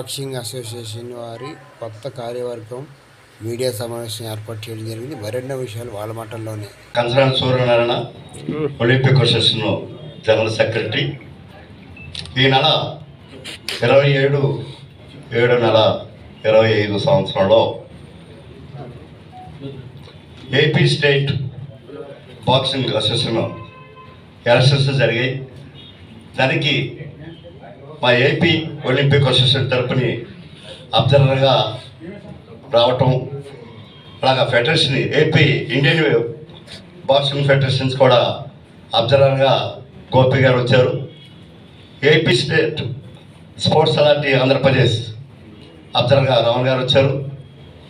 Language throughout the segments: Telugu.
బాక్సింగ్ అసోసియేషన్ వారి కొత్త కార్యవర్గం మీడియా సమావేశం ఏర్పాటు చేయడం జరిగింది. మరెన్నో విషయాలు వాళ్ళ మాటల్లోనే. Concern Suryanarayana Olympic association general secretary. ఈ నెల ఇరవై ఏడు ఏడు నెల ఇరవై ఐదు సంవత్సరంలో AP state boxing association elections జరిగాయి. దానికి మా ఏపీ ఒలింపిక్ అసోసియేషన్ తరపుని అబ్జర్వర్గా రావటం అలాగా federation AP Indian boxing federations కూడా అబ్జర్వర్గా గోపి గారు వచ్చారు. AP state sports authority Andhra Pradesh అబ్జర్వర్గా Raavan గారు వచ్చారు.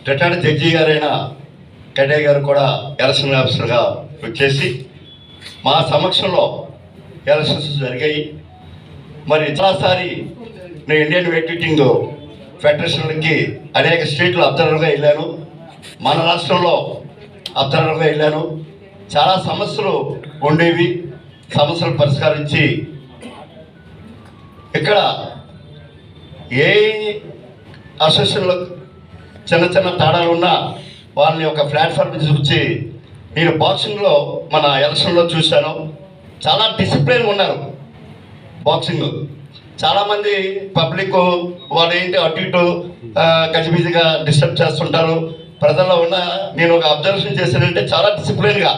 రిటైర్డ్ జడ్జి గారైన కడే గారు కూడా ఎలక్షన్ ఆఫీసర్గా వచ్చేసి మా సమక్షంలో ఎలక్షన్స్ జరిగాయి. మరి చాలాసారి నేను ఇండియన్ వెయిట్ లిఫ్టింగ్ ఫెడరేషన్కి అనేక స్టేట్లు అబ్జర్వర్గా వెళ్ళాను. మన రాష్ట్రంలో అబ్జర్వర్గా వెళ్ళాను. చాలా సమస్యలు ఉండేవి. సమస్యలు పరిష్కరించి ఇక్కడ ఏ అసోసియేషన్లో చిన్న చిన్న తేడాలు ఉన్నా వాళ్ళని ఒక ప్లాట్ఫామ్ చూపించి నేను బాక్సింగ్లో మన ఎలక్షన్లో చూశాను. చాలా డిసిప్లిన్ ఉన్నారు. బాక్సింగ్ చాలామంది పబ్లిక్ వాళ్ళు ఏంటి అటు ఇటు గజిబిజిగా డిస్టర్బ్ చేస్తుంటారు. ప్రజల్లో ఉన్న నేను ఒక అబ్జర్వేషన్ చేశానంటే చాలా డిసిప్లిన్గా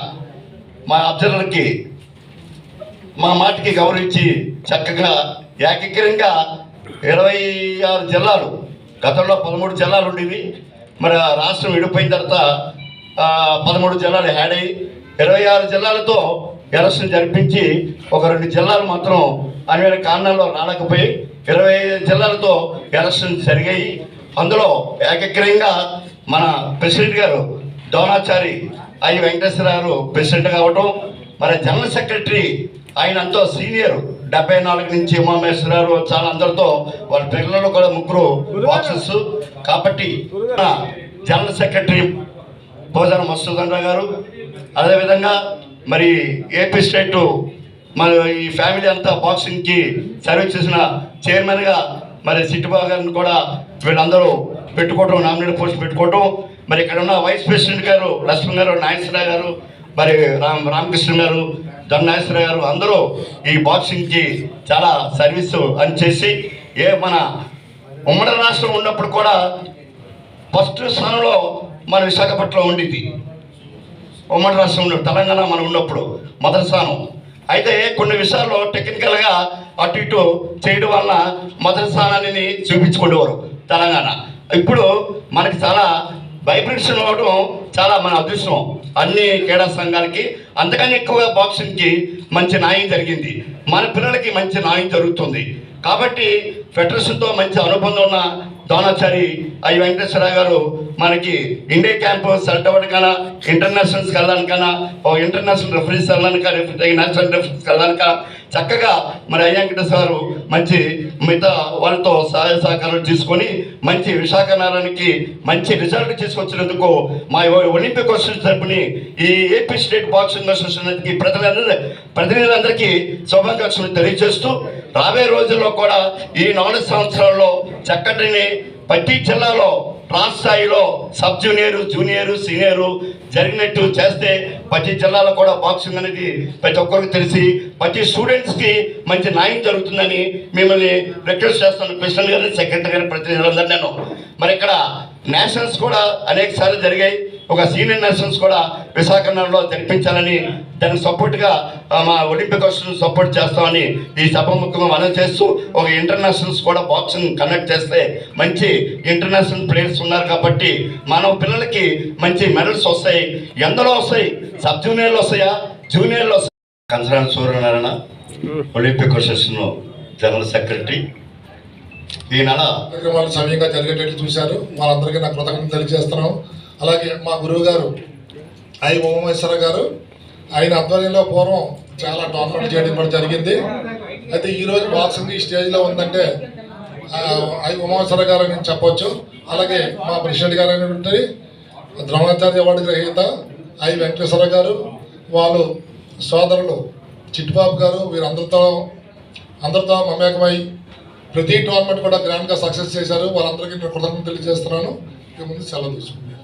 మా అబ్జర్వర్కి మా మాటకి గౌరవించి చక్కగా ఏకగ్రంగా ఇరవై ఆరు జిల్లాలు గతంలో పదమూడు జిల్లాలు ఉండేవి. మరి ఆ రాష్ట్రం విడిపోయిన తర్వాత పదమూడు జిల్లాలు యాడ్ అయ్యి ఇరవై ఆరు జిల్లాలతో ఎలక్షన్ జరిపించి ఒక రెండు జిల్లాలు మాత్రం అనేక కారణాల్లో రాలేకపోయి ఇరవై ఐదు జిల్లాలతో ఎలక్షన్ జరిగాయి. అందులో ఏకగ్రీయంగా మన ప్రెసిడెంట్ గారు దోనాచారి ఐ వెంకటేశ్వర గారు ప్రెసిడెంట్ కావటం మరి జనరల్ సెక్రటరీ ఆయన ఎంతో సీనియర్ డెబ్బై నాలుగు నుంచి ఉమామేశ్వర గారు చాలా అందరితో వాళ్ళ పిల్లలు కూడా ముగ్గురు బాక్సర్స్. కాబట్టి జనరల్ సెక్రటరీ భోజన మసూదన్ గారు అదేవిధంగా మరి ఏపీ స్టేట్ మన ఈ ఫ్యామిలీ అంతా బాక్సింగ్కి సర్వీస్ చేసిన చైర్మన్గా మరి సిట్టిబాబు గారిని కూడా వీళ్ళందరూ పెట్టుకోవటం నామినేట్ పోస్ట్ పెట్టుకోవటం. మరి ఇక్కడ ఉన్న వైస్ ప్రెసిడెంట్ గారు లక్ష్మణ్ గారు నాగేశ్వరరావు గారు మరి రామ్ రామకృష్ణ గారు దొన్నాగేశ్వర గారు అందరూ ఈ బాక్సింగ్కి చాలా సర్వీస్ అని చేసి ఏ మన ఉమ్మడి రాష్ట్రం ఉన్నప్పుడు కూడా ఫస్ట్ స్థానంలో మన విశాఖపట్నం ఉండేది. ఉమ్మడి రాష్ట్రంలో తెలంగాణ మనం ఉన్నప్పుడు మొదటి స్థానం అయితే కొన్ని విషయాల్లో టెక్నికల్గా అటు ఇటు చేయడం వలన మొదటి స్థానాన్ని చూపించుకునేవారు తెలంగాణ. ఇప్పుడు మనకి చాలా వైబ్రేషన్ అవ్వడం చాలా మన అదృష్టం. అన్ని క్రీడా సంఘాలకి అంతకన్నా ఎక్కువగా బాక్సింగ్కి మంచి న్యాయం జరిగింది. మన పిల్లలకి మంచి న్యాయం జరుగుతుంది. కాబట్టి ఫెడరేషన్తో మంచి అనుబంధం ఉన్న దోనాచారి ఐ వెంకటేశ్వర గారు మనకి ఇండియా క్యాంప్ సెలెక్ట్ అవ్వడానికైనా ఇంటర్నేషనల్స్కి వెళ్ళడానికైనా ఓ ఇంటర్నేషనల్ రెఫరీస్ వెళ్ళడానిక నేషనల్ రెఫరీస్కి వెళ్ళడానిక చక్కగా మరి అయ్యంకట సారు గారు మంచి మిగతా వాళ్ళతో సహాయ సహకారాలు తీసుకొని మంచి విశాఖ నగరానికి మంచి రిజల్ట్ తీసుకొచ్చినందుకు మా ఒలింపిక్ అసోసియేషన్ తరపుని ఈ ఏపీ స్టేట్ బాక్సింగ్ అసోసియేషన్కి ప్రజలందరూ ప్రతినిధులందరికీ శుభాకాంక్షలు తెలియజేస్తూ రాబోయే రోజుల్లో కూడా ఈ నాలుగు సంవత్సరాల్లో చక్కటిని ప్రతి జిల్లాలో రాష్ట్ర స్థాయిలో సబ్ జూనియర్ జూనియర్ సీనియర్ జరిగినట్టు చేస్తే ప్రతి జిల్లాలో కూడా బాక్సింగ్ అనేది ప్రతి ఒక్కరికి తెలిసి ప్రతి స్టూడెంట్స్కి మంచి న్యాయం జరుగుతుందని మిమ్మల్ని రిక్వెస్ట్ చేస్తాను. ప్రెసిడెంట్ గారిని సెక్రటరీ గారిని ప్రతినిధులందరూ నేను. మరి ఇక్కడ నేషనల్స్ కూడా అనేక సార్లు జరిగాయి. ఒక సీనియర్ నేషనల్స్ కూడా విశాఖపట్నంలో జరిపించాలని దానికి సపోర్ట్గా మా ఒలింపిక్ సపోర్ట్ చేస్తామని ఈ సభముఖంగా మనం చేస్తూ ఒక ఇంటర్నేషనల్స్ కూడా బాక్సింగ్ కండక్ట్ చేస్తే మంచి ఇంటర్నేషనల్ ప్లేయర్స్ ఉన్నారు కాబట్టి మన పిల్లలకి మంచి మెడల్స్ వస్తాయి. ఎందరో వస్తాయి? సబ్ జూనియర్లు వస్తాయా? జూనియర్లు వస్తాయి? Concern Suryanarayana Olympic association general secretary ఈ కార్యక్రమాలు సమయంగా జరిగేటట్లు చూశారు. వాళ్ళందరికీ నా కృతజ్ఞత తెలియజేస్తున్నాం. అలాగే మా గురువు గారు ఐ. ఉమామేశ్వర గారు ఆయన ఆధ్వర్యంలో పూర్వం చాలా టోర్నమెంట్ చేయడం కూడా జరిగింది. అయితే ఈరోజు బాక్సింగ్ ఈ స్టేజ్లో ఉందంటే ఐ. ఉమామేశ్వర గారు అని చెప్పొచ్చు. అలాగే మా ప్రెసిడెంట్ గారు అయినటువంటి ద్రోణాచార్య అవార్డు గ్రహీత ఐ. వెంకటేశ్వర గారు వాళ్ళు సోదరులు చిట్టుబాబు గారు వీరందరితో అందరితో మమేకమై ప్రతి టోర్నమెంట్ కూడా గ్రాండ్గా సక్సెస్ చేశారు. వాళ్ళందరికీ నేను కృతజ్ఞతలు తెలియజేస్తున్నాను. ఇక ముందు సెలవు తీసుకుంటాను